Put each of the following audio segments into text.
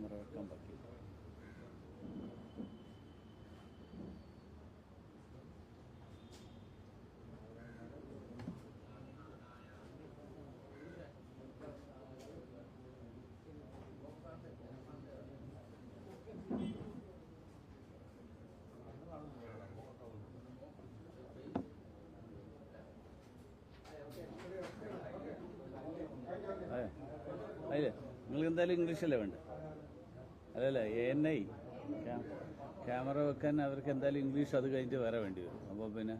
Camera വെക്കാൻ പറ്റില്ല അതെ. അതില്ലേ നിങ്ങൾക്ക് എന്തായാലും ഇംഗ്ലീഷല്ലേ വേണ്ട അല്ലല്ല എ എൻ ഐ ക്യാമറ വെക്കാൻ അവർക്ക് എന്തായാലും ഇംഗ്ലീഷ് അത് കഴിഞ്ഞിട്ട് വരാൻ വേണ്ടി വരും. അപ്പോൾ പിന്നെ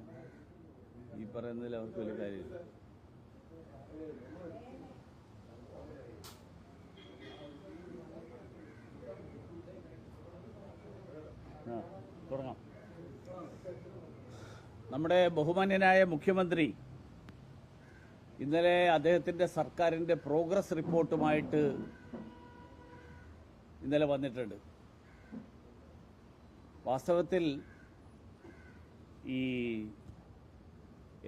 ഈ പറയുന്നതിൽ അവർക്ക് വലിയ കാര്യമില്ല. നമ്മുടെ ബഹുമാന്യനായ മുഖ്യമന്ത്രി ഇന്നലെ അദ്ദേഹത്തിന്റെ സർക്കാരിന്റെ പ്രോഗ്രസ് റിപ്പോർട്ടുമായിട്ട് ഇന്നലെ വന്നിട്ടുണ്ട്. വാസ്തവത്തിൽ ഈ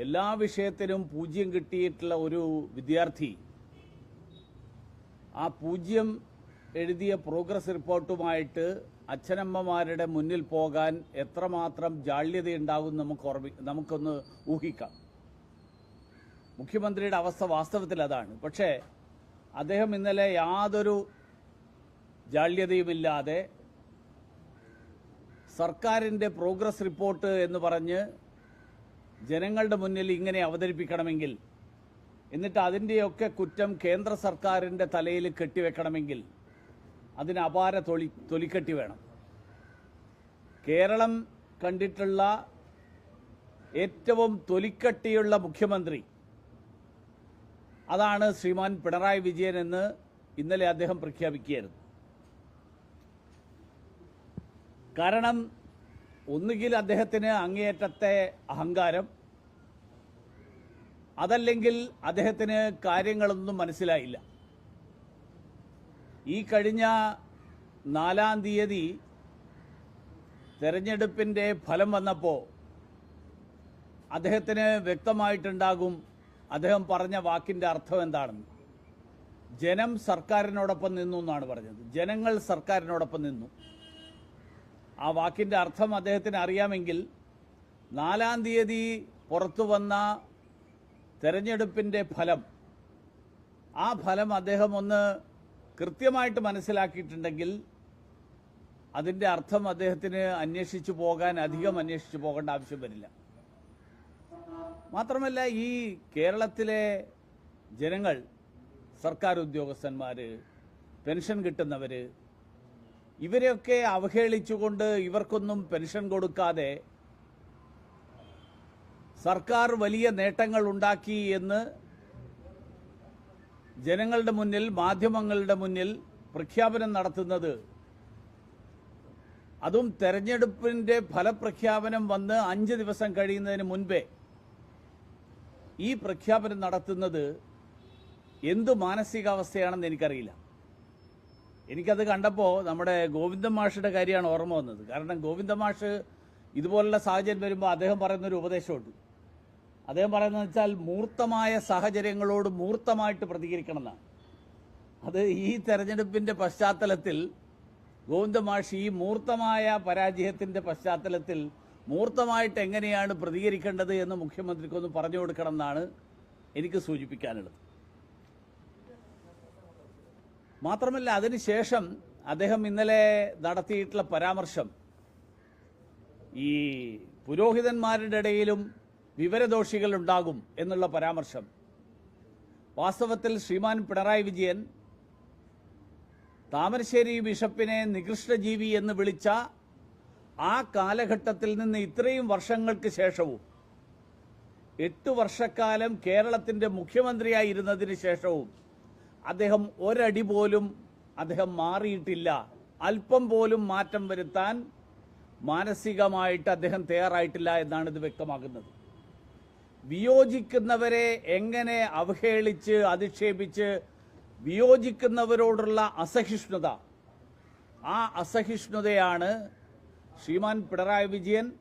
എല്ലാ വിഷയത്തിനും പൂജ്യം കിട്ടിയിട്ടുള്ള ഒരു വിദ്യാർത്ഥി ആ പൂജ്യം എഴുതിയ പ്രോഗ്രസ് റിപ്പോർട്ടുമായിട്ട് അച്ഛനമ്മമാരുടെ മുന്നിൽ പോകാൻ എത്രമാത്രം ജാള്യതയുണ്ടാകും നമുക്ക് നമുക്കൊന്ന് ഊഹിക്കാം. മുഖ്യമന്ത്രിയുടെ അവസ്ഥ വാസ്തവത്തിൽ അതാണ്. പക്ഷേ അദ്ദേഹം ഇന്നലെ യാതൊരു ജാള്യതയുമില്ലാതെ സർക്കാരിന്റെ പ്രോഗ്രസ് റിപ്പോർട്ട് എന്ന് പറഞ്ഞ് ജനങ്ങളുടെ മുന്നിൽ ഇങ്ങനെ അവതരിപ്പിക്കണമെങ്കിൽ എന്നിട്ട് അതിന്റെയൊക്കെ കുറ്റം കേന്ദ്ര സർക്കാരിന്റെ തലയിൽ കെട്ടിവെക്കണമെങ്കിൽ അതിന് അപാര തൊലി തൊലിക്കെട്ടി വേണം. കേരളം കണ്ടിട്ടുള്ള ഏറ്റവും തൊലിക്കട്ടിയുള്ള മുഖ്യമന്ത്രി അതാണ് ശ്രീമാൻ പിണറായി വിജയൻ എന്ന് ഇന്നലെ അദ്ദേഹം പ്രഖ്യാപിക്കുകയായിരുന്നു. കാരണം ഒന്നുകിൽ അദ്ദേഹത്തിന് അങ്ങേയറ്റത്തെ അഹങ്കാരം അതല്ലെങ്കിൽ അദ്ദേഹത്തിന് കാര്യങ്ങളൊന്നും മനസ്സിലായില്ല. ഈ കഴിഞ്ഞ നാലാം തീയതി തെരഞ്ഞെടുപ്പിന്റെ ഫലം വന്നപ്പോൾ അദ്ദേഹത്തിന് വ്യക്തമായിട്ടുണ്ടാകും അദ്ദേഹം പറഞ്ഞ വാക്കിന്റെ അർത്ഥം എന്താണെന്ന്. ജനം സർക്കാരിനോടൊപ്പം നിന്നു എന്നാണ് പറഞ്ഞത്. ജനങ്ങൾ സർക്കാരിനോടൊപ്പം നിന്നു. ആ വാക്കിന്റെ അർത്ഥം അദ്ദേഹത്തിന് അറിയാമെങ്കിൽ നാലാം തീയതി പുറത്തു വന്ന തെരഞ്ഞെടുപ്പിന്റെ ഫലം ആ ഫലം അദ്ദേഹം ഒന്ന് കൃത്യമായിട്ട് മനസ്സിലാക്കിയിട്ടുണ്ടെങ്കിൽ അതിന്റെ അർത്ഥം അദ്ദേഹത്തിന് അന്വേഷിച്ചു പോകാൻ അധികം അന്വേഷിച്ചു പോകേണ്ട ആവശ്യം വരില്ല. മാത്രമല്ല ഈ കേരളത്തിലെ ജനങ്ങൾ സർക്കാർ ഉദ്യോഗസ്ഥന്മാർ പെൻഷൻ കിട്ടുന്നവർ ഇവരെയൊക്കെ അവഹേളിച്ചുകൊണ്ട് ഇവർക്കൊന്നും പെൻഷൻ കൊടുക്കാതെ സർക്കാർ വലിയ നേട്ടങ്ങൾ ഉണ്ടാക്കി എന്ന് ജനങ്ങളുടെ മുന്നിൽ മാധ്യമങ്ങളുടെ മുന്നിൽ പ്രഖ്യാപനം നടത്തുന്നത്. അതും തെരഞ്ഞെടുപ്പിന്റെ ഫലപ്രഖ്യാപനം വന്ന് അഞ്ച് ദിവസം കഴിയുന്നതിന് മുൻപേ ഈ പ്രഖ്യാപനം നടത്തുന്നത് എന്തു മാനസികാവസ്ഥയാണെന്ന് എനിക്കറിയില്ല. എനിക്കത് കണ്ടപ്പോൾ നമ്മുടെ ഗോവിന്ദ മാഷിയുടെ കാര്യമാണ് ഓർമ്മ വന്നത്. കാരണം ഗോവിന്ദ മാഷ് ഇതുപോലുള്ള സാഹചര്യം വരുമ്പോൾ അദ്ദേഹം പറയുന്നൊരു ഉപദേശമുണ്ട്. അദ്ദേഹം പറയുന്നത് വെച്ചാൽ മൂർത്തമായ സാഹചര്യങ്ങളോട് മൂർത്തമായിട്ട് പ്രതികരിക്കണം എന്നാണ് അത് ഈ തെരഞ്ഞെടുപ്പിന്റെ പശ്ചാത്തലത്തിൽ ഗോവിന്ദ മാഷ് ഈ മൂർത്തമായ പരാജയത്തിന്റെ പശ്ചാത്തലത്തിൽ മൂർത്തമായിട്ട് എങ്ങനെയാണ് പ്രതികരിക്കേണ്ടത് എന്ന് മുഖ്യമന്ത്രിക്കൊന്ന് പറഞ്ഞു കൊടുക്കണം എന്നാണ് എനിക്ക് സൂചിപ്പിക്കാനുള്ളത്. മാത്രമല്ല അതിനുശേഷം അദ്ദേഹം ഇന്നലെ നടത്തിയിട്ടുള്ള പരാമർശം ഈ പുരോഹിതന്മാരുടെ ഇടയിലും വിവരദോഷികൾ ഉണ്ടാകും എന്നുള്ള പരാമർശം. വാസ്തവത്തിൽ ശ്രീമാൻ പിണറായി വിജയൻ താമരശ്ശേരി ബിഷപ്പിനെ നികൃഷ്ടജീവി എന്ന് വിളിച്ച ആ കാലഘട്ടത്തിൽ നിന്ന് ഇത്രയും വർഷങ്ങൾക്ക് ശേഷവും എട്ട് വർഷക്കാലം കേരളത്തിന്റെ മുഖ്യമന്ത്രിയായിരുന്നതിന് ശേഷവും അദ്ദേഹം ഒരടി പോലും അദ്ദേഹം മാറിയിട്ടില്ല. അല്പം പോലും മാറ്റം വരുത്താൻ മാനസികമായിട്ട് അദ്ദേഹം തയ്യാറായിട്ടില്ല എന്നാണ് ഇത് വ്യക്തമാക്കുന്നത്. വിയോജിക്കുന്നവരെ എങ്ങനെ അവഹേളിച്ച് അധിക്ഷേപിച്ച് വിയോജിക്കുന്നവരോടുള്ള അസഹിഷ്ണുത. ആ അസഹിഷ്ണുതയാണ് ശ്രീമാൻ പിണറായി വിജയൻ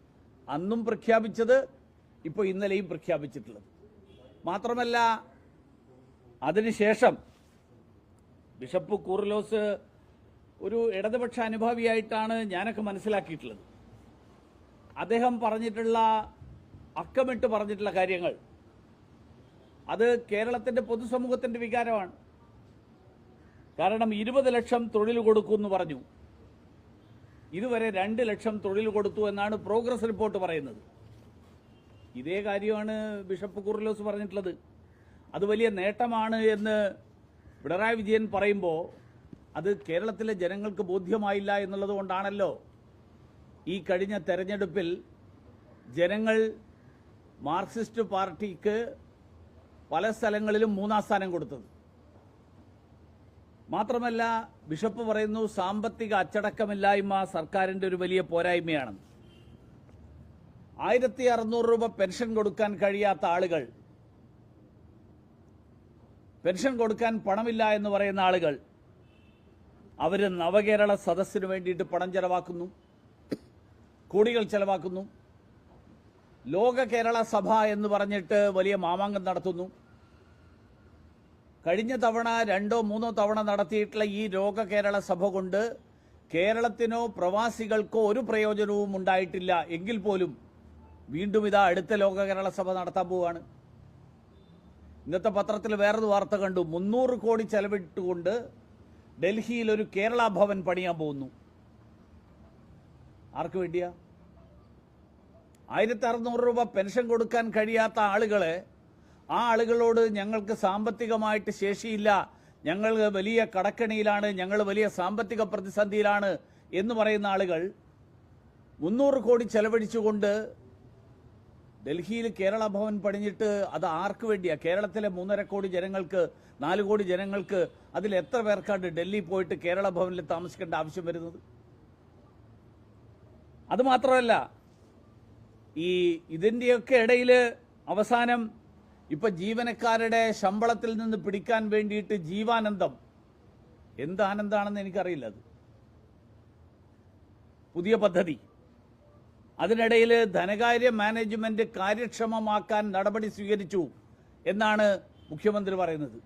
അന്നും പ്രഖ്യാപിച്ചത് ഇപ്പോൾ ഇന്നലെയും പ്രഖ്യാപിച്ചിട്ടുള്ളത്. മാത്രമല്ല അതിനുശേഷം ബിഷപ്പ് കൂറലോസ് ഒരു ഇടതുപക്ഷ അനുഭാവിയായിട്ടാണ് ഞാനൊക്കെ മനസ്സിലാക്കിയിട്ടുള്ളത്. അദ്ദേഹം പറഞ്ഞിട്ടുള്ള അക്കമിട്ട് പറഞ്ഞിട്ടുള്ള കാര്യങ്ങൾ. അത് കേരളത്തിന്റെ പൊതുസമൂഹത്തിന്റെ വികാരമാണ്. കാരണം ഇരുപത് ലക്ഷം തൊഴിൽ കൊടുക്കും എന്ന് പറഞ്ഞു. ഇതുവരെ രണ്ട് ലക്ഷം തൊഴിൽ കൊടുത്തു എന്നാണ് പ്രോഗ്രസ് റിപ്പോർട്ട് പറയുന്നത്. ഇതേ കാര്യമാണ് ബിഷപ്പ് കുർലോസ് പറഞ്ഞിട്ടുള്ളത്. അത് വലിയ നേട്ടമാണ് എന്ന് പിണറായി വിജയൻ പറയുമ്പോൾ അത് കേരളത്തിലെ ജനങ്ങൾക്ക് ബോധ്യമായില്ല എന്നുള്ളത് കൊണ്ടാണല്ലോ ഈ കഴിഞ്ഞ തെരഞ്ഞെടുപ്പിൽ ജനങ്ങൾ മാർക്സിസ്റ്റ് പാർട്ടിക്ക് പല സ്ഥലങ്ങളിലും മൂന്നാം സ്ഥാനം കൊടുത്തത്. മാത്രമല്ല ബിഷപ്പ് പറയുന്നു സാമ്പത്തിക അച്ചടക്കമില്ലായ്മ സർക്കാരിന്റെ ഒരു വലിയ പോരായ്മയാണ് ആയിരത്തി അറുന്നൂറ് രൂപ പെൻഷൻ കൊടുക്കാൻ കഴിയാത്ത ആളുകൾ പെൻഷൻ കൊടുക്കാൻ പണമില്ല എന്ന് പറയുന്ന ആളുകൾ അവർ നവകേരള സദസ്സിന് വേണ്ടിയിട്ട് പണം ചെലവാക്കുന്നു കോടികൾ ചെലവാക്കുന്നു. ലോക കേരള സഭ എന്ന് പറഞ്ഞിട്ട് വലിയ മാമാങ്കം നടത്തുന്നു. കഴിഞ്ഞ തവണ രണ്ടോ മൂന്നോ തവണ നടത്തിയിട്ടുള്ള ഈ ലോക കേരള സഭ കൊണ്ട് കേരളത്തിനോ പ്രവാസികൾക്കോ ഒരു പ്രയോജനവും ഉണ്ടായിട്ടില്ല. എങ്കിൽ പോലും വീണ്ടും ഇതാ അടുത്ത ലോക കേരള സഭ നടത്താൻ പോവുകയാണ് ഇന്നത്തെ പത്രത്തിൽ വേറൊരു വാർത്ത കണ്ടു. മുന്നൂറ് കോടി ചെലവിട്ടുകൊണ്ട് ഡൽഹിയിൽ ഒരു കേരള ഭവൻ പണിയാൻ പോകുന്നു. ആർക്ക് വേണ്ടിയാ? ആയിരത്തി അറുന്നൂറ് രൂപ പെൻഷൻ കൊടുക്കാൻ കഴിയാത്ത ആളുകളെ ആ ആളുകളോട് ഞങ്ങൾക്ക് സാമ്പത്തികമായിട്ട് ശേഷിയില്ല. ഞങ്ങൾ വലിയ കടക്കണിയിലാണ് ഞങ്ങൾ വലിയ സാമ്പത്തിക പ്രതിസന്ധിയിലാണ് എന്ന് പറയുന്ന ആളുകൾ മുന്നൂറ് കോടി ചെലവഴിച്ചുകൊണ്ട് ഡൽഹിയിൽ കേരള ഭവൻ പണിഞ്ഞിട്ട് അത് ആർക്ക് വേണ്ടിയാണ് കേരളത്തിലെ മൂന്നര കോടി ജനങ്ങൾക്ക് നാല് കോടി ജനങ്ങൾക്ക് അതിൽ എത്ര പേർക്കാണ് ഡൽഹി പോയിട്ട് കേരള ഭവനിൽ താമസിക്കേണ്ട ആവശ്യം വരുന്നത്? അതുമാത്രമല്ല ഈ ഇതിന്റെയൊക്കെ ഇടയിൽ അവസാനം ഇപ്പൊ ജീവനക്കാരുടെ ശമ്പളത്തിൽ നിന്ന് പിടിക്കാൻ വേണ്ടിയിട്ട് ജീവാനന്ദം. എന്ത് എനിക്കറിയില്ല അത്. പുതിയ പദ്ധതി. അതിനിടയിൽ ധനകാര്യ മാനേജ്മെന്റ് കാര്യക്ഷമമാക്കാൻ നടപടി സ്വീകരിച്ചു എന്നാണ് മുഖ്യമന്ത്രി പറയുന്നത്.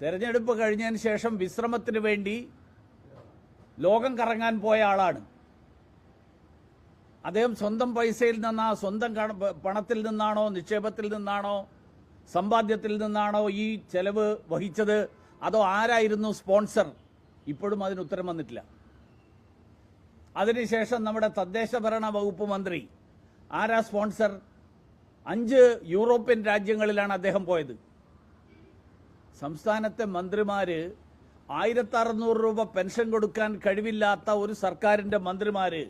തെരഞ്ഞെടുപ്പ് കഴിഞ്ഞതിന് ശേഷം വിശ്രമത്തിന് വേണ്ടി ലോകം കറങ്ങാൻ പോയ ആളാണ്. അദ്ദേഹം സ്വന്തം പൈസയിൽ നിന്നാ സ്വന്തം പണത്തിൽ നിന്നാണോ നിക്ഷേപത്തിൽ നിന്നാണോ സമ്പാദ്യത്തിൽ നിന്നാണോ ഈ ചെലവ് വഹിച്ചത്? അതോ ആരായിരുന്നു സ്പോൺസർ? ഇപ്പോഴും അതിന് ഉത്തരം വന്നിട്ടില്ല. അതിനുശേഷം നമ്മുടെ തദ്ദേശ ഭരണ വകുപ്പ് മന്ത്രി ആരാ സ്പോൺസർ? അഞ്ച് യൂറോപ്യൻ രാജ്യങ്ങളിലാണ് അദ്ദേഹം പോയത്. സംസ്ഥാനത്തെ മന്ത്രിമാര് ആയിരത്തി അറുന്നൂറ് രൂപ പെൻഷൻ കൊടുക്കാൻ കഴിവില്ലാത്ത ഒരു സർക്കാരിന്റെ മന്ത്രിമാര്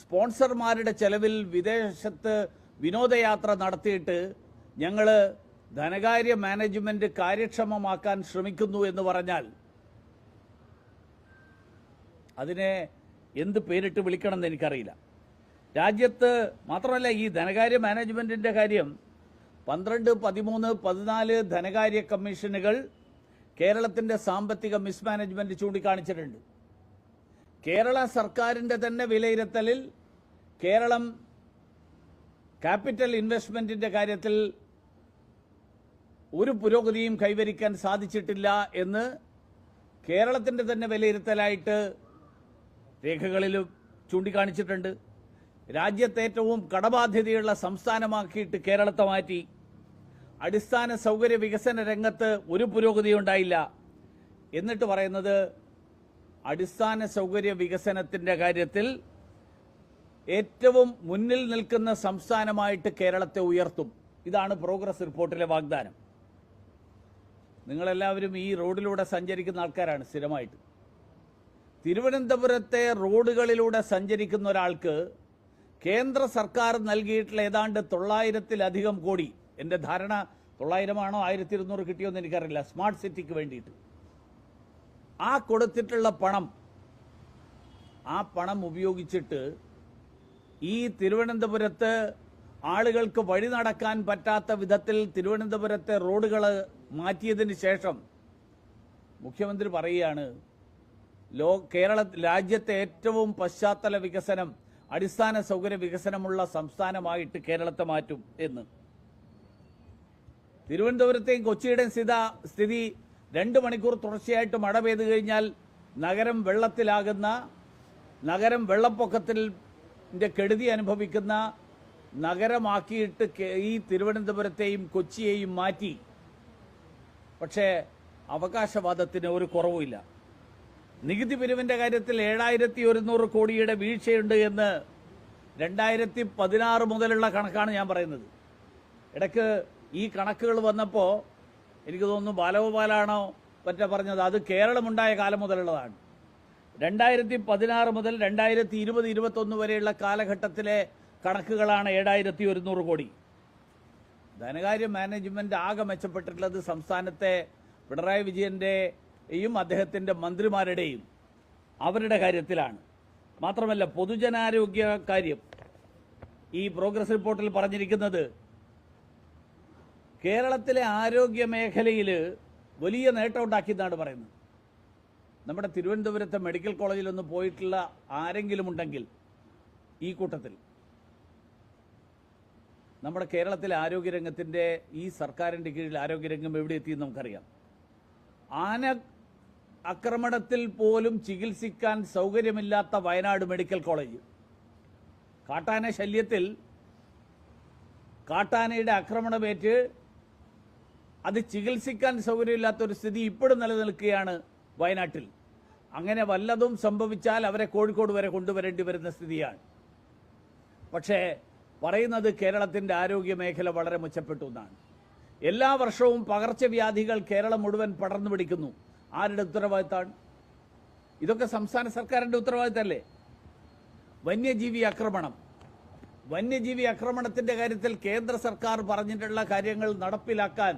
സ്പോൺസർമാരുടെ ചെലവിൽ വിദേശത്ത് വിനോദയാത്ര നടത്തിയിട്ട് ഞങ്ങൾ ധനകാര്യ മാനേജ്മെന്റ് കാര്യക്ഷമമാക്കാൻ ശ്രമിക്കുന്നു എന്ന് പറഞ്ഞാൽ അതിനെ എന്ത് പേരിട്ട് വിളിക്കണം എന്ന് എനിക്കറിയില്ല. രാജ്യത്ത് മാത്രമല്ല ഈ ധനകാര്യ മാനേജ്മെന്റിന്റെ കാര്യം പന്ത്രണ്ട് പതിമൂന്ന് പതിനാല് ധനകാര്യ കമ്മീഷനുകൾ കേരളത്തിന്റെ സാമ്പത്തിക മിസ്മാനേജ്മെന്റ് ചൂണ്ടിക്കാണിച്ചിട്ടുണ്ട്. കേരള സർക്കാരിന്റെ തന്നെ വിലയിരുത്തലിൽ കേരളം ക്യാപിറ്റൽ ഇൻവെസ്റ്റ്മെന്റിന്റെ കാര്യത്തിൽ ഒരു പുരോഗതിയും കൈവരിക്കാൻ സാധിച്ചിട്ടില്ല എന്ന് കേരളത്തിന്റെ തന്നെ വിലയിരുത്തലായിട്ട് രേഖകളിൽ ചൂണ്ടിക്കാണിച്ചിട്ടുണ്ട്. രാജ്യത്തെ ഏറ്റവും കടബാധ്യതയുള്ള സംസ്ഥാനമാക്കിയിട്ട് കേരളത്തെ മാറ്റി. അടിസ്ഥാന സൗകര്യ വികസന രംഗത്ത് ഒരു പുരോഗതി ഉണ്ടായില്ല. എന്നിട്ട് പറയുന്നത് അടിസ്ഥാന സൗകര്യ വികസനത്തിന്റെ കാര്യത്തിൽ ഏറ്റവും മുന്നിൽ നിൽക്കുന്ന സംസ്ഥാനമായിട്ട് കേരളത്തെ ഉയർത്തും. ഇതാണ് പ്രോഗ്രസ് റിപ്പോർട്ടിലെ വാഗ്ദാനം. നിങ്ങളെല്ലാവരും ഈ റോഡിലൂടെ സഞ്ചരിക്കുന്ന ആൾക്കാരാണ് സ്ഥിരമായിട്ട്. തിരുവനന്തപുരത്തെ റോഡുകളിലൂടെ സഞ്ചരിക്കുന്ന ഒരാൾക്ക് കേന്ദ്ര സർക്കാർ നൽകിയിട്ടുള്ള ഏതാണ്ട് തൊള്ളായിരത്തിലധികം കോടി. എന്റെ ധാരണ തൊള്ളായിരമാണോ ആയിരത്തി ഇരുന്നൂറ് കിട്ടിയോ എന്ന് എനിക്കറിയില്ല. സ്മാർട്ട് സിറ്റിക്ക് വേണ്ടിയിട്ട്. ആ കൊടുത്തിട്ടുള്ള പണം ആ പണം ഉപയോഗിച്ചിട്ട് ഈ തിരുവനന്തപുരത്ത് ആളുകൾക്ക് വഴി നടക്കാൻ പറ്റാത്ത വിധത്തിൽ തിരുവനന്തപുരത്തെ റോഡുകൾ മാറ്റിയതിന് ശേഷം മുഖ്യമന്ത്രി പറയുകയാണ് ലോ കേരള രാജ്യത്തെ ഏറ്റവും പശ്ചാത്തല വികസനം അടിസ്ഥാന സൗകര്യ വികസനമുള്ള സംസ്ഥാനമായിട്ട് കേരളത്തെ മാറ്റും എന്ന്. തിരുവനന്തപുരത്തെയും കൊച്ചിയുടെയും സ്ഥിത സ്ഥിതി രണ്ട് മണിക്കൂർ തുടർച്ചയായിട്ട് മഴ പെയ്തു കഴിഞ്ഞാൽ നഗരം വെള്ളത്തിലാകുന്ന നഗരം വെള്ളപ്പൊക്കത്തിന്റെ കെടുതി അനുഭവിക്കുന്ന നഗരമാക്കിയിട്ട് ഈ തിരുവനന്തപുരത്തെയും കൊച്ചിയെയും മാറ്റി. പക്ഷേ അവകാശവാദത്തിന് ഒരു കുറവുമില്ല. നികുതി പിരിവിന്റെ കാര്യത്തിൽ ഏഴായിരത്തി ഒരുന്നൂറ് കോടിയുടെ വീഴ്ചയുണ്ട് എന്ന് രണ്ടായിരത്തി പതിനാറ് മുതലുള്ള കണക്കാണ് ഞാൻ പറയുന്നത്. ഇടയ്ക്ക് ഈ കണക്കുകൾ വന്നപ്പോൾ എനിക്ക് തോന്നുന്നു ബാലഗോപാലാണോ പറ്റ പറഞ്ഞത് അത് കേരളമുണ്ടായ കാലം മുതലുള്ളതാണ്. രണ്ടായിരത്തി പതിനാറ് മുതൽ രണ്ടായിരത്തി ഇരുപത് ഇരുപത്തൊന്ന് വരെയുള്ള കാലഘട്ടത്തിലെ കണക്കുകളാണ് ഏഴായിരത്തി ഒരുന്നൂറ് കോടി. ധനകാര്യ മാനേജ്മെന്റ് ആകെ മെച്ചപ്പെട്ടിട്ടുള്ളത് സംസ്ഥാനത്തെ പിണറായി വിജയന്റെയും അദ്ദേഹത്തിന്റെ മന്ത്രിമാരുടെയും അവരുടെ കാര്യത്തിലാണ്. മാത്രമല്ല പൊതുജനാരോഗ്യ കാര്യം. ഈ പ്രോഗ്രസ് റിപ്പോർട്ടിൽ പറഞ്ഞിരിക്കുന്നത് കേരളത്തിലെ ആരോഗ്യ മേഖലയിൽ വലിയ നേട്ടം ഉണ്ടാക്കിയെന്നാണ് പറയുന്നത്. നമ്മുടെ തിരുവനന്തപുരത്തെ മെഡിക്കൽ കോളേജിൽ ഒന്ന് പോയിട്ടുള്ള ആരെങ്കിലും ഉണ്ടെങ്കിൽ ഈ കൂട്ടത്തിൽ നമ്മുടെ കേരളത്തിലെ ആരോഗ്യരംഗത്തിന്റെ ഈ സർക്കാരിന്റെ കീഴിൽ ആരോഗ്യരംഗം എവിടെ എത്തിയെന്ന് നമുക്കറിയാം. ആന ആക്രമണത്തിൽ പോലും ചികിത്സിക്കാൻ സൗകര്യമില്ലാത്ത വയനാട് മെഡിക്കൽ കോളേജ്. കാട്ടാന ശല്യത്തിൽ കാട്ടാനയുടെ ആക്രമണമേറ്റ് അത് ചികിത്സിക്കാൻ സൗകര്യമില്ലാത്ത ഒരു സ്ഥിതി ഇപ്പോഴും നിലനിൽക്കുകയാണ് വയനാട്ടിൽ. അങ്ങനെ വല്ലതും സംഭവിച്ചാൽ അവരെ കോഴിക്കോട് വരെ കൊണ്ടുവരേണ്ടി വരുന്ന സ്ഥിതിയാണ്. പക്ഷേ പറയുന്നത് കേരളത്തിന്റെ ആരോഗ്യ മേഖല വളരെ മെച്ചപ്പെട്ടു എന്നാണ്. എല്ലാ വർഷവും പകർച്ചവ്യാധികൾ കേരളം മുഴുവൻ പടർന്നു പിടിക്കുന്നു. ആരുടെ ഉത്തരവാദിത്തമാണ് ഇതൊക്കെ സംസ്ഥാന സർക്കാരിന്റെ ഉത്തരവാദിത്തമല്ലേ വന്യജീവി ആക്രമണം. വന്യജീവി ആക്രമണത്തിന്റെ കാര്യത്തിൽ കേന്ദ്ര സർക്കാർ പറഞ്ഞിട്ടുള്ള കാര്യങ്ങൾ നടപ്പിലാക്കാൻ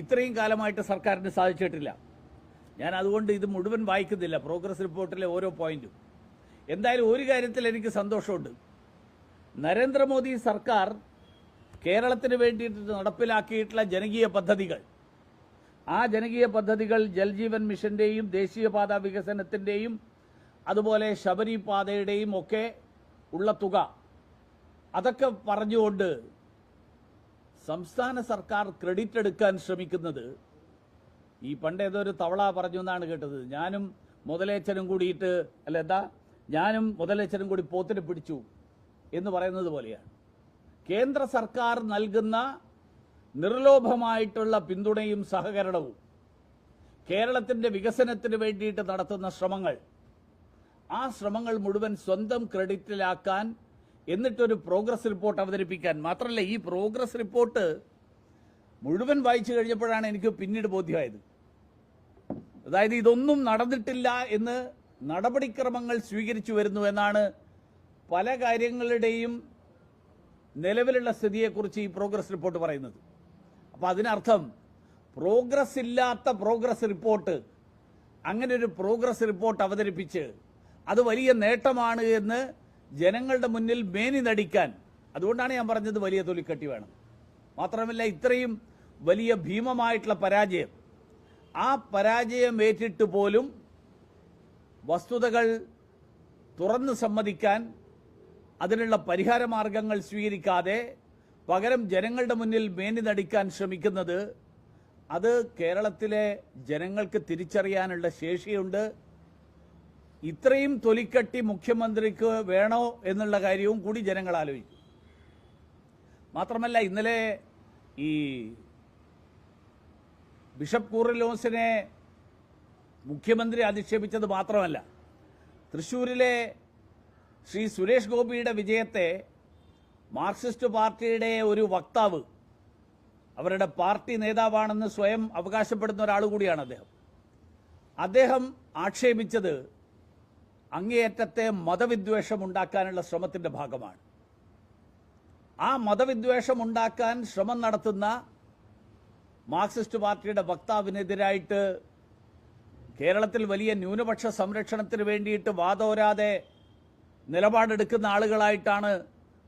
ഇത്രയും കാലമായിട്ട് സർക്കാരിന് സാധിച്ചിട്ടില്ല. ഞാൻ അതുകൊണ്ട് ഇത് മുഴുവൻ വായിക്കുന്നില്ല പ്രോഗ്രസ് റിപ്പോർട്ടിലെ ഓരോ പോയിന്റും എന്തായാലും ഒരു കാര്യത്തിൽ എനിക്ക് സന്തോഷമുണ്ട്. നരേന്ദ്രമോദി സർക്കാർ കേരളത്തിന് വേണ്ടിയിട്ട് നടപ്പിലാക്കിയിട്ടുള്ള ജനകീയ പദ്ധതികൾ ആ ജനകീയ പദ്ധതികൾ ജൽജീവൻ മിഷന്റെയും ദേശീയപാത വികസനത്തിന്റെയും അതുപോലെ ശബരി പാതയുടെയും ഒക്കെ ഉള്ള തുക. അതൊക്കെ പറഞ്ഞുകൊണ്ട് സംസ്ഥാന സർക്കാർ ക്രെഡിറ്റ് എടുക്കാൻ ശ്രമിക്കുന്നത്. ഈ പണ്ട് ഏതോ ഒരു തവള പറഞ്ഞു എന്നാണ് കേട്ടത്. ഞാനും മുതലേച്ചനും കൂടിയിട്ട് അല്ല എന്താ? ഞാനും മുതലേച്ചനും കൂടി പോത്തിന് പിടിച്ചു എന്ന് പറയുന്നത് പോലെയാണ്. കേന്ദ്ര സർക്കാർ നൽകുന്ന നിർലോഭമായിട്ടുള്ള പിന്തുണയും സഹകരണവും കേരളത്തിന്റെ വികസനത്തിന് വേണ്ടിയിട്ട് നടത്തുന്ന ശ്രമങ്ങൾ ആ ശ്രമങ്ങൾ മുഴുവൻ സ്വന്തം ക്രെഡിറ്റിലാക്കാൻ എന്നിട്ടൊരു പ്രോഗ്രസ് റിപ്പോർട്ട് അവതരിപ്പിക്കാൻ മാത്രമല്ല ഈ പ്രോഗ്രസ് റിപ്പോർട്ട് മുഴുവൻ വായിച്ചു കഴിഞ്ഞപ്പോഴാണ് എനിക്ക് പിന്നീട് ബോധ്യമായത്. അതായത് ഇതൊന്നും നടന്നിട്ടില്ല എന്ന് നടപടിക്രമങ്ങൾ സ്വീകരിച്ചു വരുന്നു എന്നാണ് പല കാര്യങ്ങളുടെയും നിലവിലുള്ള സ്ഥിതിയെക്കുറിച്ച് ഈ പ്രോഗ്രസ് റിപ്പോർട്ട് പറയുന്നത്. അപ്പോൾ അതിനർത്ഥം പ്രോഗ്രസ് ഇല്ലാത്ത പ്രോഗ്രസ് റിപ്പോർട്ട് അങ്ങനെ ഒരു പ്രോഗ്രസ് റിപ്പോർട്ട് അവതരിപ്പിച്ച് അത് വലിയ നേട്ടമാണ് എന്ന് ജനങ്ങളുടെ മുന്നിൽ മേനി നടിക്കാൻ. അതുകൊണ്ടാണ് ഞാൻ പറഞ്ഞത് വലിയ തൊലിക്കെട്ടി വേണം. മാത്രമല്ല ഇത്രയും വലിയ ഭീമമായിട്ടുള്ള പരാജയം. ആ പരാജയം ഏറ്റിട്ട് പോലും വസ്തുതകൾ തുറന്ന് സമ്മതിക്കാൻ അതിനുള്ള പരിഹാര മാർഗങ്ങൾ സ്വീകരിക്കാതെ പകരം ജനങ്ങളുടെ മുന്നിൽ മേനി നടിക്കാൻ ശ്രമിക്കുന്നത് അത് കേരളത്തിലെ ജനങ്ങൾക്ക് തിരിച്ചറിയാനുള്ള ശേഷിയുണ്ട്. ഇത്രയും തൊലിക്കട്ടി മുഖ്യമന്ത്രിക്ക് വേണോ എന്നുള്ള കാര്യവും കൂടി ജനങ്ങൾ ആലോചിക്കും. മാത്രമല്ല ഇന്നലെ ഈ ബിഷപ്പ് കൂറിലോസിനെ മുഖ്യമന്ത്രി അധിക്ഷേപിച്ചത് മാത്രമല്ല തൃശ്ശൂരിലെ ശ്രീ സുരേഷ് ഗോപിയുടെ വിജയത്തെ മാർക്സിസ്റ്റ് പാർട്ടിയുടെ ഒരു വക്താവ് അവരുടെ പാർട്ടി നേതാവാണെന്ന് സ്വയം അവകാശപ്പെടുന്ന ഒരാൾ കൂടിയാണ് അദ്ദേഹം. അദ്ദേഹം ആക്ഷേപിച്ചത് അങ്ങേയറ്റത്തെ മതവിദ്വേഷം ഉണ്ടാക്കാനുള്ള ശ്രമത്തിന്റെ ഭാഗമാണ്. ആ മതവിദ്വേഷം ഉണ്ടാക്കാൻ ശ്രമം നടത്തുന്ന മാർക്സിസ്റ്റ് പാർട്ടിയുടെ വക്താവിനെതിരായിട്ട് കേരളത്തിൽ വലിയ ന്യൂനപക്ഷ സംരക്ഷണത്തിന് വേണ്ടിയിട്ട് വാദോരാതെ നിലപാടെടുക്കുന്ന ആളുകളായിട്ടാണ്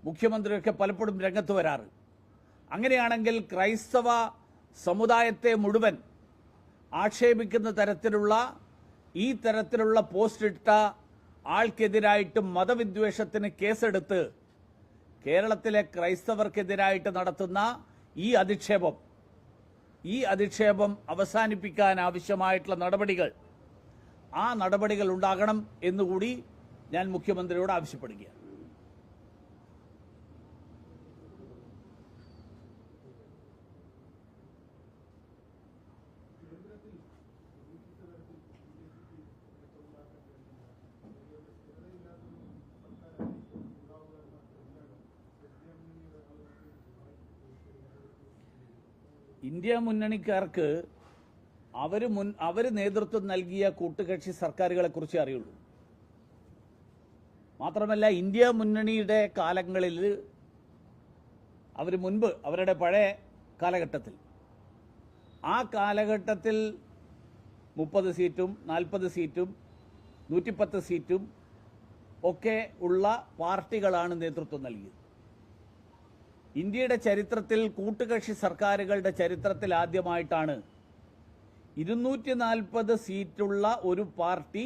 മുഖ്യമന്ത്രിയൊക്കെ പലപ്പോഴും രംഗത്ത് വരാറ്. അങ്ങനെയാണെങ്കിൽ ക്രൈസ്തവ സമുദായത്തെ മുഴുവൻ ആക്ഷേപിക്കുന്ന തരത്തിലുള്ള ഈ തരത്തിലുള്ള പോസ്റ്റ് ഇട്ട ആൾക്കെതിരായിട്ട് മതവിദ്വേഷത്തിന് കേസെടുത്ത് കേരളത്തിലെ ക്രൈസ്തവർക്കെതിരായിട്ട് നടത്തുന്ന ഈ അധിക്ഷേപം ഈ അധിക്ഷേപം അവസാനിപ്പിക്കാൻ ആവശ്യമായിട്ടുള്ള നടപടികൾ ആ നടപടികൾ ഉണ്ടാകണം എന്നുകൂടി ഞാൻ മുഖ്യമന്ത്രിയോട് ആവശ്യപ്പെടുകയാണ്. ഇന്ത്യ മുന്നണിക്കാർക്ക് അവർ മുൻ അവർ നേതൃത്വം നൽകിയ കൂട്ടുകക്ഷി സർക്കാരുകളെ കുറിച്ച് അറിയുള്ളൂ. മാത്രമല്ല ഇന്ത്യ മുന്നണിയുടെ കാലങ്ങളിൽ അവർ മുൻപ് അവരുടെ പഴയ കാലഘട്ടത്തിൽ. ആ കാലഘട്ടത്തിൽ മുപ്പത് സീറ്റും നാൽപ്പത് സീറ്റും നൂറ്റിപ്പത്ത് സീറ്റും ഒക്കെ ഉള്ള പാർട്ടികളാണ് നേതൃത്വം നൽകിയത്. ഇന്ത്യയുടെ ചരിത്രത്തിൽ കൂട്ടുകക്ഷി സർക്കാരുകളുടെ ചരിത്രത്തിൽ ആദ്യമായിട്ടാണ് ഇരുന്നൂറ്റി നാൽപ്പത് സീറ്റുള്ള ഒരു പാർട്ടി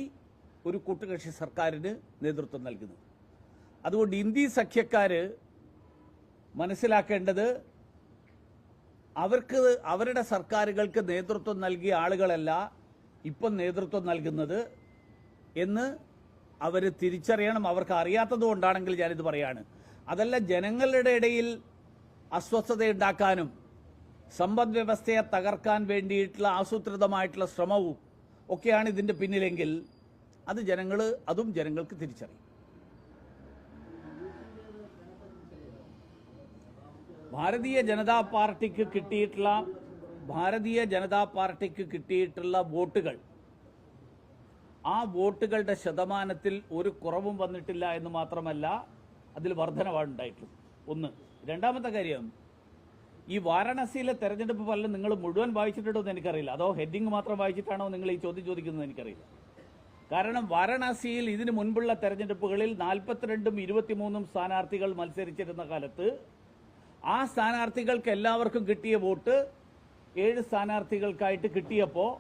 ഒരു കൂട്ടുകക്ഷി സർക്കാരിന് നേതൃത്വം നൽകുന്നത്. അതുകൊണ്ട് ഇന്ത്യ സഖ്യക്കാര് മനസ്സിലാക്കേണ്ടത് അവർക്ക് അവരുടെ സർക്കാരുകൾക്ക് നേതൃത്വം നൽകിയ ആളുകളല്ല ഇപ്പം നേതൃത്വം നൽകുന്നത് എന്ന് അവർ തിരിച്ചറിയണം. അവർക്ക് അറിയാത്തത് കൊണ്ടാണെങ്കിൽ ഞാനിത് പറയാണ്. അതല്ല ജനങ്ങളുടെ ഇടയിൽ അസ്വസ്ഥതയുണ്ടാക്കാനും സമ്പദ് വ്യവസ്ഥയെ തകർക്കാൻ വേണ്ടിയിട്ടുള്ള ആസൂത്രിതമായിട്ടുള്ള ശ്രമവും ഒക്കെയാണ് ഇതിന്റെ പിന്നിലെങ്കിൽ അത് ജനങ്ങൾ അതും ജനങ്ങൾക്ക് തിരിച്ചറിയും. ഭാരതീയ ജനതാ പാർട്ടിക്ക് കിട്ടിയിട്ടുള്ള ഭാരതീയ ജനതാ പാർട്ടിക്ക് കിട്ടിയിട്ടുള്ള വോട്ടുകൾ ആ വോട്ടുകളുടെ ശതമാനത്തിൽ ഒരു കുറവും വന്നിട്ടില്ല എന്ന് മാത്രമല്ല അതിൽ വർധനവാണ് ഉണ്ടായിട്ടുള്ളത് ഒന്ന് രണ്ടാമത്തെ കാര്യം ഈ വാരാണസിയിലെ തെരഞ്ഞെടുപ്പ് ഫലം നിങ്ങൾ മുഴുവൻ വായിച്ചിട്ടുണ്ടോ എന്ന് എനിക്കറിയില്ല. അതോ ഹെഡിങ് മാത്രം വായിച്ചിട്ടാണോ നിങ്ങൾ ഈ ചോദ്യം ചോദിക്കുന്നത് എനിക്കറിയില്ല. കാരണം വാരാണസിയിൽ ഇതിനു മുൻപുള്ള തെരഞ്ഞെടുപ്പുകളിൽ നാൽപ്പത്തിരണ്ടും ഇരുപത്തിമൂന്നും സ്ഥാനാർത്ഥികൾ മത്സരിച്ചിരുന്ന കാലത്ത് ആ സ്ഥാനാർത്ഥികൾക്ക് എല്ലാവർക്കും കിട്ടിയ വോട്ട് ഏഴ് സ്ഥാനാർത്ഥികൾക്കായിട്ട് കിട്ടിയപ്പോൾ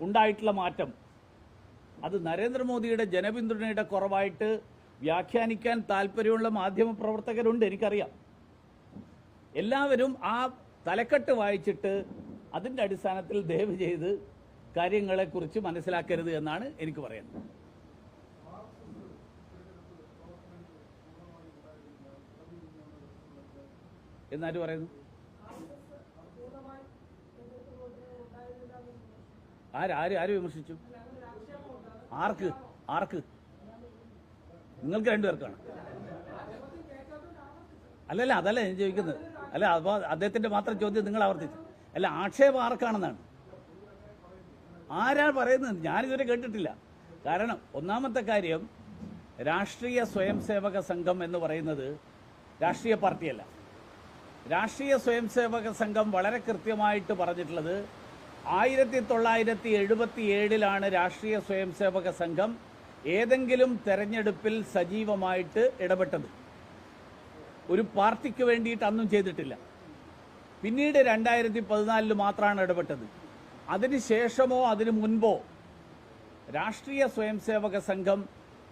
ഉണ്ടായിട്ടുള്ള മാറ്റം. അത് നരേന്ദ്രമോദിയുടെ ജനപിന്തുണയുടെ കുറവായിട്ട് വ്യാഖ്യാനിക്കാൻ താല്പര്യമുള്ള മാധ്യമപ്രവർത്തകരുണ്ട് എനിക്കറിയാം. എല്ലാവരും ആ തലക്കെട്ട് വായിച്ചിട്ട് അതിന്റെ അടിസ്ഥാനത്തിൽ ദയവ് ചെയ്ത് കാര്യങ്ങളെക്കുറിച്ച് മനസ്സിലാക്കരുത് എന്നാണ് എനിക്ക് പറയുന്നത്. എന്നാര് പറയുന്നു? ആര് ആര് ആര് വിമർശിച്ചു? ആർക്ക് ആർക്ക്? നിങ്ങൾക്ക് രണ്ടുപേർക്കാണ്. അല്ലല്ല അതല്ല ഞാൻ ചോദിക്കുന്നത്. അല്ല അപ്പോൾ അദ്ദേഹത്തിന്റെ മാത്രം ചോദ്യം നിങ്ങൾ ആവർത്തിച്ചു. അല്ല ആക്ഷേപം ആർക്കാണെന്നാണ്? ആരാ പറയുന്നത്? ഞാനിതുവരെ കേട്ടിട്ടില്ല. കാരണം ഒന്നാമത്തെ കാര്യം രാഷ്ട്രീയ സ്വയം സേവക സംഘം എന്ന് പറയുന്നത് രാഷ്ട്രീയ പാർട്ടിയല്ല. രാഷ്ട്രീയ സ്വയം സേവക സംഘം വളരെ കൃത്യമായിട്ട് പറഞ്ഞിട്ടുള്ളത് ആയിരത്തി തൊള്ളായിരത്തി എഴുപത്തി ഏഴിലാണ് രാഷ്ട്രീയ സ്വയം സേവക സംഘം ഏതെങ്കിലും തെരഞ്ഞെടുപ്പിൽ സജീവമായിട്ട് ഇടപെട്ടത്. ഒരു പാർട്ടിക്ക് വേണ്ടിയിട്ട് അന്നും ചെയ്തിട്ടില്ല. പിന്നീട് രണ്ടായിരത്തി പതിനാലിൽ മാത്രമാണ് ഇടപെട്ടത്. അതിനുശേഷമോ അതിനു മുൻപോ രാഷ്ട്രീയ സ്വയം സേവക സംഘം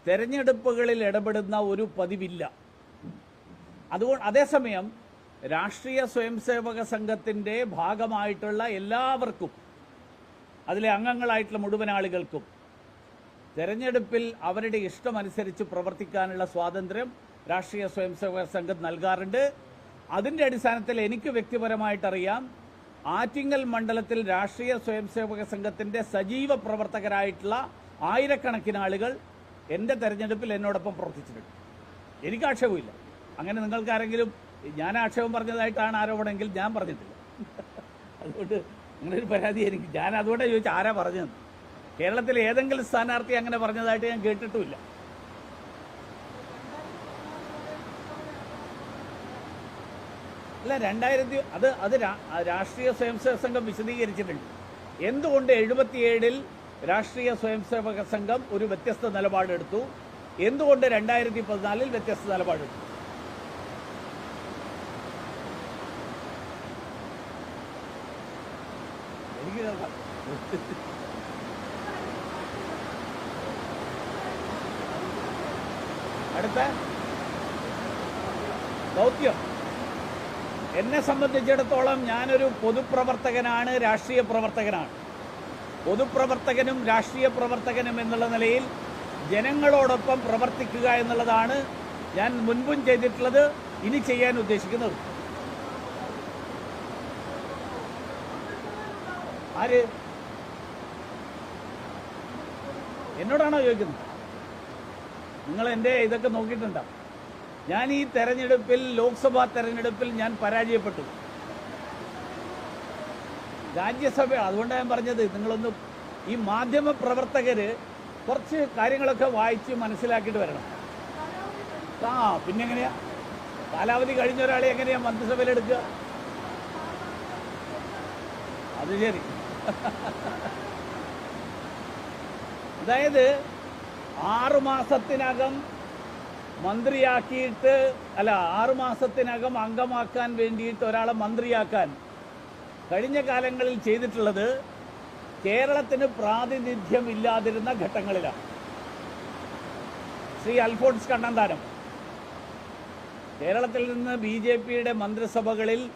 തെരഞ്ഞെടുപ്പുകളിൽ ഇടപെടുന്ന ഒരു പതിവില്ല. അതുകൊണ്ട് അതേസമയം രാഷ്ട്രീയ സ്വയം സേവക സംഘത്തിന്റെ ഭാഗമായിട്ടുള്ള എല്ലാവർക്കും അതിലെ അംഗങ്ങളായിട്ടുള്ള മുഴുവൻ ആളുകൾക്കും തെരഞ്ഞെടുപ്പിൽ അവരുടെ ഇഷ്ടമനുസരിച്ച് പ്രവർത്തിക്കാനുള്ള സ്വാതന്ത്ര്യം രാഷ്ട്രീയ സ്വയം സേവക സംഘം നൽകാറുണ്ട്. അതിന്റെ അടിസ്ഥാനത്തിൽ എനിക്ക് വ്യക്തിപരമായിട്ടറിയാം ആറ്റിങ്ങൽ മണ്ഡലത്തിൽ രാഷ്ട്രീയ സ്വയം സേവക സംഘത്തിന്റെ സജീവ പ്രവർത്തകരായിട്ടുള്ള ആയിരക്കണക്കിന് ആളുകൾ എന്റെ തെരഞ്ഞെടുപ്പിൽ എന്നോടൊപ്പം പ്രവർത്തിച്ചിട്ടുണ്ട്. എനിക്ക് ആക്ഷേപമില്ല. അങ്ങനെ നിങ്ങൾക്ക് ആരെങ്കിലും ഞാൻ ആക്ഷേപം പറഞ്ഞതായിട്ടാണ് ആരോപണമെങ്കിൽ ഞാൻ പറഞ്ഞിട്ടില്ല. അതുകൊണ്ട് അങ്ങനൊരു പരാതി എനിക്ക്. ഞാൻ അതുകൊണ്ടാണ് ചോദിച്ചു ആരാ പറഞ്ഞതെന്ന്. കേരളത്തിലെ ഏതെങ്കിലും സ്ഥാനാർത്ഥി അങ്ങനെ പറഞ്ഞതായിട്ട് ഞാൻ കേട്ടിട്ടുമില്ല. അല്ല രണ്ടായിരത്തി അത് അത് രാഷ്ട്രീയ സ്വയംസേവക സംഘം വിശദീകരിച്ചിട്ടുണ്ട്. എന്തുകൊണ്ട് എഴുപത്തിയേഴിൽ രാഷ്ട്രീയ സ്വയംസേവക സംഘം ഒരു വ്യത്യസ്ത നിലപാടെടുത്തു? എന്തുകൊണ്ട് രണ്ടായിരത്തി പതിനാലിൽ വ്യത്യസ്ത നിലപാടെടുത്തു? അടുത്ത. ദൗത്യം. എന്നെ സംബന്ധിച്ചിടത്തോളം ഞാനൊരു പൊതുപ്രവർത്തകനാണ് രാഷ്ട്രീയ പ്രവർത്തകനാണ്. പൊതുപ്രവർത്തകനും രാഷ്ട്രീയ പ്രവർത്തകനും എന്നുള്ള നിലയിൽ ജനങ്ങളോടൊപ്പം പ്രവർത്തിക്കുക എന്നുള്ളതാണ് ഞാൻ മുൻപും ചെയ്തിട്ടുള്ളത് ഇനി ചെയ്യാൻ ഉദ്ദേശിക്കുന്നത്. ആര്? എന്നോടാണോ ചോദിക്കുന്നത്? നിങ്ങൾ എന്റെ ഇതൊക്കെ നോക്കിയിട്ടുണ്ടോ? ഞാൻ ഈ തെരഞ്ഞെടുപ്പിൽ ലോക്സഭാ തെരഞ്ഞെടുപ്പിൽ ഞാൻ പരാജയപ്പെട്ടു. രാജ്യസഭ അതുകൊണ്ടാണ് ഞാൻ പറഞ്ഞത് നിങ്ങളൊന്ന് ഈ മാധ്യമ പ്രവർത്തകർ കുറച്ച് കാര്യങ്ങളൊക്കെ വായിച്ച് മനസ്സിലാക്കിയിട്ട് വരണം. ആ പിന്നെ എങ്ങനെയാ കാലാവധി കഴിഞ്ഞ ഒരാളെ എങ്ങനെയാ മന്ത്രിസഭയിൽ എടുക്കുക? അത് ശരി. അതായത് ആറു മാസത്തിനകം മന്ത്രിയാക്കിയിട്ട് അല്ല ആറു മാസത്തിനകം അംഗമാക്കാൻ വേണ്ടിയിട്ട് ഒരാളെ മന്ത്രിയാക്കാൻ കഴിഞ്ഞ കാലങ്ങളിൽ ചെയ്തിട്ടുള്ളത് കേരളത്തിന് പ്രാതിനിധ്യം ഇല്ലാതിരുന്ന ഘട്ടങ്ങളിലാണ്. ശ്രീ അൽഫോൺസ് കണ്ണന്താനം. കേരളത്തിൽ നിന്ന് ബി ജെ പിയുടെ മന്ത്രിസഭകളിൽ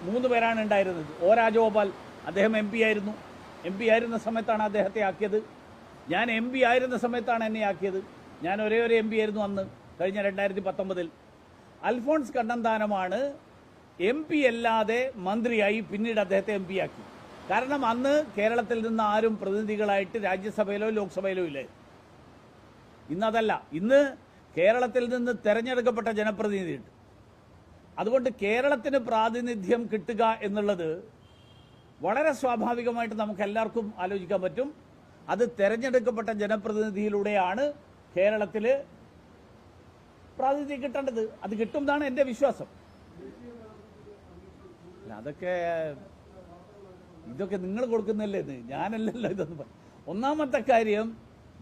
മൂന്ന് പേരാണ് ഉണ്ടായിരുന്നത്. ഒ രാജഗോപാൽ അദ്ദേഹം എം പി ആയിരുന്നു. എം പി ആയിരുന്ന സമയത്താണ് അദ്ദേഹത്തെ ആക്കിയത്. ഞാൻ എം പി ആയിരുന്ന സമയത്താണ് എന്നെ ആക്കിയത്. ഞാൻ ഒരേ ഒരു എം പി ആയിരുന്നു അന്ന്. കഴിഞ്ഞ രണ്ടായിരത്തി പത്തൊമ്പതിൽ അൽഫോൺസ് കണ്ണന്താനമാണ് എം പി അല്ലാതെ മന്ത്രിയായി പിന്നീട് അദ്ദേഹത്തെ എം പി ആക്കി. കാരണം അന്ന് കേരളത്തിൽ നിന്ന് ആരും പ്രതിനിധികളായിട്ട് രാജ്യസഭയിലോ ലോക്സഭയിലോ ഇല്ല? ഇന്നതല്ല. ഇന്ന് കേരളത്തിൽ നിന്ന് തെരഞ്ഞെടുക്കപ്പെട്ട ജനപ്രതിനിധിയുണ്ട്. അതുകൊണ്ട് കേരളത്തിന് പ്രാതിനിധ്യം കിട്ടുക എന്നുള്ളത് വളരെ സ്വാഭാവികമായിട്ട് നമുക്ക് എല്ലാവർക്കും ആലോചിക്കാൻ പറ്റും. അത് തെരഞ്ഞെടുക്കപ്പെട്ട ജനപ്രതിനിധിയിലൂടെയാണ് കേരളത്തിൽ പ്രാതിനിധ്യം കിട്ടേണ്ടത് അത് കിട്ടും എന്നാണ് എന്റെ വിശ്വാസം അതൊക്കെ ഇതൊക്കെ നിങ്ങൾ കൊടുക്കുന്നല്ലേ ഇത്? ഞാനല്ലല്ലോ ഇതൊന്നും ഒന്നാമത്തെ കാര്യം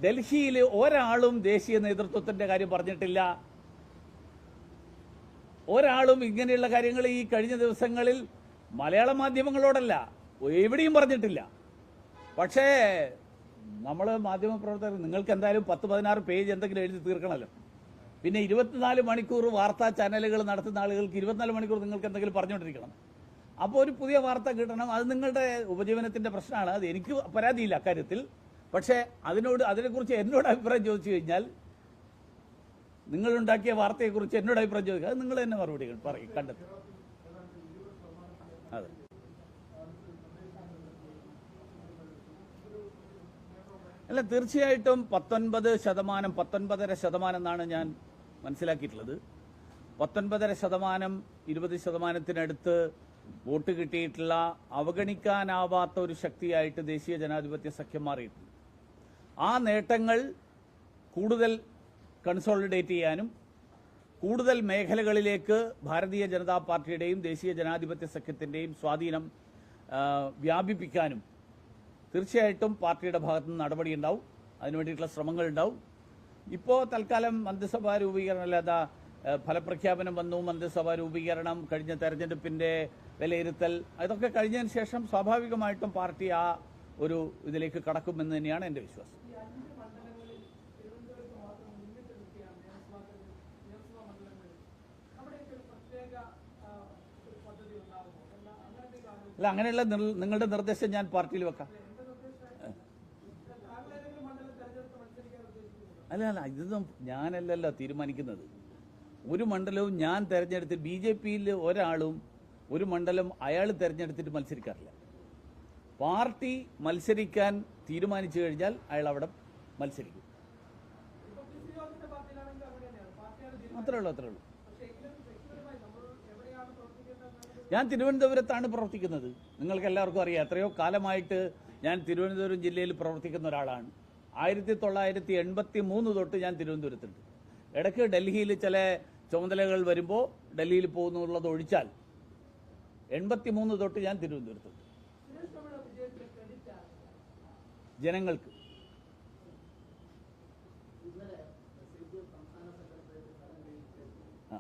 ഡൽഹിയിൽ ഒരാളും ദേശീയ നേതൃത്വത്തിന്റെ കാര്യം പറഞ്ഞിട്ടില്ല. ഒരാളും ഇങ്ങനെയുള്ള കാര്യങ്ങൾ ഈ കഴിഞ്ഞ ദിവസങ്ങളിൽ മലയാള മാധ്യമങ്ങളോടല്ല എവിടെയും പറഞ്ഞിട്ടില്ല. പക്ഷേ നമ്മൾ മാധ്യമപ്രവർത്തകർ നിങ്ങൾക്ക് എന്തായാലും പത്ത് പതിനാറ് പേജ് എന്തെങ്കിലും എഴുതി തീർക്കണമല്ലോ. പിന്നെ ഇരുപത്തിനാല് മണിക്കൂർ വാർത്താ ചാനലുകൾ നടത്തുന്ന ആളുകൾക്ക് ഇരുപത്തിനാല് മണിക്കൂർ നിങ്ങൾക്ക് എന്തെങ്കിലും പറഞ്ഞുകൊണ്ടിരിക്കണം. അപ്പോൾ ഒരു പുതിയ വാർത്ത കിട്ടണം. അത് നിങ്ങളുടെ ഉപജീവനത്തിന്റെ പ്രശ്നമാണ്. അത് എനിക്ക് പരാതിയില്ല അക്കാര്യത്തിൽ. പക്ഷേ അതിനോട് അതിനെക്കുറിച്ച് എന്നോട് അഭിപ്രായം ചോദിച്ചു കഴിഞ്ഞാൽ നിങ്ങളുണ്ടാക്കിയ വാർത്തയെക്കുറിച്ച് എന്നോട് അഭിപ്രായം ചോദിക്കുക. അത് നിങ്ങൾ തന്നെ മറുപടി പറയും കണ്ടെത്തും. അതെ. അല്ല തീർച്ചയായിട്ടും പത്തൊൻപത് ശതമാനം പത്തൊൻപതര ശതമാനം എന്നാണ് ഞാൻ മനസ്സിലാക്കിയിട്ടുള്ളത്. പത്തൊൻപതര ശതമാനം ഇരുപത് ശതമാനത്തിനടുത്ത് വോട്ട് കിട്ടിയിട്ടുള്ള അവഗണിക്കാനാവാത്ത ഒരു ശക്തിയായിട്ട് ദേശീയ ജനാധിപത്യ സഖ്യം മാറിയിട്ടുണ്ട്. ആ നേട്ടങ്ങൾ കൂടുതൽ കൺസോളിഡേറ്റ് ചെയ്യാനും കൂടുതൽ മേഖലകളിലേക്ക് ഭാരതീയ ജനതാ പാർട്ടിയുടെയും ദേശീയ ജനാധിപത്യ സഖ്യത്തിന്റെയും സ്വാധീനം വ്യാപിപ്പിക്കാനും തീർച്ചയായിട്ടും പാർട്ടിയുടെ ഭാഗത്തുനിന്ന് നടപടിയുണ്ടാവും. അതിനുവേണ്ടിയിട്ടുള്ള ശ്രമങ്ങൾ ഉണ്ടാവും ഇപ്പോൾ തൽക്കാലം മന്ത്രിസഭാ രൂപീകരണം അല്ലാതെ ഫലപ്രഖ്യാപനം വന്നു. മന്ത്രിസഭാ രൂപീകരണം കഴിഞ്ഞ തെരഞ്ഞെടുപ്പിന്റെ വിലയിരുത്തൽ അതൊക്കെ കഴിഞ്ഞതിന് ശേഷം സ്വാഭാവികമായിട്ടും പാർട്ടി ആ ഒരു ഇതിലേക്ക് കടക്കുമെന്ന് തന്നെയാണ് എന്റെ വിശ്വാസം. അല്ല അങ്ങനെയുള്ള നിങ്ങളുടെ നിർദ്ദേശം ഞാൻ പാർട്ടിയിൽ വെക്കാം. അല്ല അല്ല ഇതൊന്നും ഞാനല്ലല്ലോ തീരുമാനിക്കുന്നത്. ഒരു മണ്ഡലവും ഞാൻ തിരഞ്ഞെടുത്ത് ബി ജെ പിയിൽ ഒരാളും ഒരു മണ്ഡലം അയാൾ തിരഞ്ഞെടുത്തിട്ട് മത്സരിക്കാറില്ല. പാർട്ടി മത്സരിക്കാൻ തീരുമാനിച്ചു കഴിഞ്ഞാൽ അയാൾ അവിടെ മത്സരിക്കും. അത്രേ ഉള്ളൂ അത്രേ ഉള്ളൂ. ഞാൻ തിരുവനന്തപുരത്താണ് പ്രവർത്തിക്കുന്നത്. നിങ്ങൾക്ക് എല്ലാവർക്കും അറിയാം എത്രയോ കാലമായിട്ട് ഞാൻ തിരുവനന്തപുരം ജില്ലയിൽ പ്രവർത്തിക്കുന്ന ഒരാളാണ്. ആയിരത്തി തൊള്ളായിരത്തി എൺപത്തി മൂന്ന് തൊട്ട് ഞാൻ തിരുവനന്തപുരത്തുണ്ട്. ഇടയ്ക്ക് ഡൽഹിയിൽ ചില ചുമതലകൾ വരുമ്പോൾ ഡൽഹിയിൽ പോകുന്നുള്ളത് ഒഴിച്ചാൽ എൺപത്തി മൂന്ന് തൊട്ട് ഞാൻ തിരുവനന്തപുരത്തുണ്ട്. ജനങ്ങൾക്ക് ആ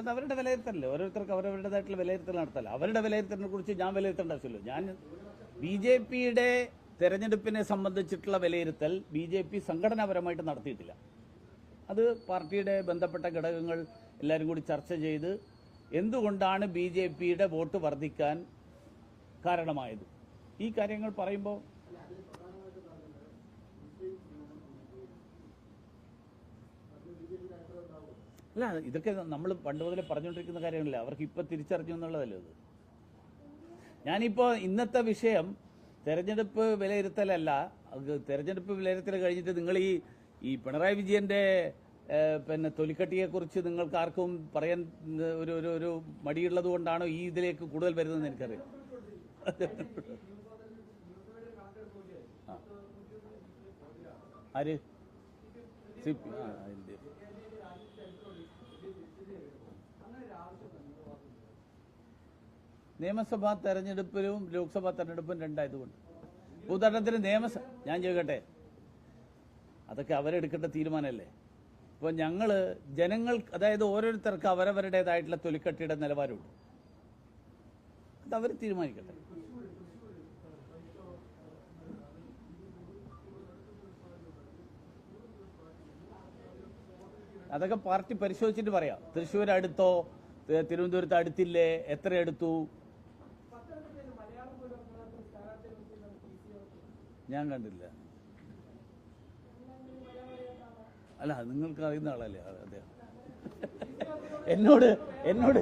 അത് അവരുടെ വിലയിരുത്തലല്ലേ? ഓരോരുത്തർക്ക് അവരവരുടേതായിട്ടുള്ള വിലയിരുത്തൽ നടത്തല്ല അവരുടെ വിലയിരുത്തലിനെ കുറിച്ച് ഞാൻ വിലയിരുത്തേണ്ട ആവശ്യമില്ല. ഞാൻ ബി ജെ പിയുടെ തെരഞ്ഞെടുപ്പിനെ സംബന്ധിച്ചിട്ടുള്ള വിലയിരുത്തൽ ബി ജെ പി സംഘടനാപരമായിട്ട് നടത്തിയിട്ടില്ല. അത് പാർട്ടിയുടെ ബന്ധപ്പെട്ട ഘടകങ്ങൾ എല്ലാവരും കൂടി ചർച്ച ചെയ്ത് എന്തുകൊണ്ടാണ് ബി ജെ പിയുടെ വോട്ട് വർദ്ധിക്കാൻ കാരണമായത്? ഈ കാര്യങ്ങൾ പറയുമ്പോൾ അല്ല ഇതൊക്കെ നമ്മൾ പണ്ട് മുതലേ പറഞ്ഞുകൊണ്ടിരിക്കുന്ന കാര്യങ്ങളല്ലേ? അവർക്ക് ഇപ്പൊ തിരിച്ചറിഞ്ഞു എന്നുള്ളതല്ലേ അത് ഞാനിപ്പോ ഇന്നത്തെ വിഷയം തെരഞ്ഞെടുപ്പ് വിലയിരുത്തലല്ല. തെരഞ്ഞെടുപ്പ് വിലയിരുത്തൽ കഴിഞ്ഞിട്ട് നിങ്ങൾ ഈ ഈ പിണറായി വിജയന്റെ പിന്നെ തൊലിക്കട്ടിയെ കുറിച്ച് നിങ്ങൾക്ക് ആർക്കും പറയാൻ ഒരു ഒരു ഒരു മടിയുള്ളത് കൊണ്ടാണോ ഈ ഇതിലേക്ക് കൂടുതൽ വരുന്നതെന്ന് എനിക്കറിയാം. ആര്? സി പി നിയമസഭാ തെരഞ്ഞെടുപ്പിലും ലോക്സഭാ തെരഞ്ഞെടുപ്പും രണ്ടായതുകൊണ്ട്. ഉദാഹരണത്തിന് നിയമസഭ ഞാൻ ചോദിക്കട്ടെ. അതൊക്കെ അവരെടുക്കേണ്ട തീരുമാനമല്ലേ? ഇപ്പോൾ ഞങ്ങൾ ജനങ്ങൾ അതായത് ഓരോരുത്തർക്ക് അവരവരുടേതായിട്ടുള്ള തൊലിക്കട്ടിയുടെ നിലവാരമുണ്ട്. അത് അവർ തീരുമാനിക്കട്ടെ. അതൊക്കെ പാർട്ടി പരിശോധിച്ചിട്ട് പറയാം. തൃശ്ശൂർ അടുത്തോ തിരുവനന്തപുരത്ത് അടുത്തില്ലേ എത്ര എടുത്തു? ഞാൻ കണ്ടില്ല. അല്ല നിങ്ങൾക്ക് അറിയുന്ന ആളല്ലേ അദ്ദേഹം എന്നോട് എന്നോട്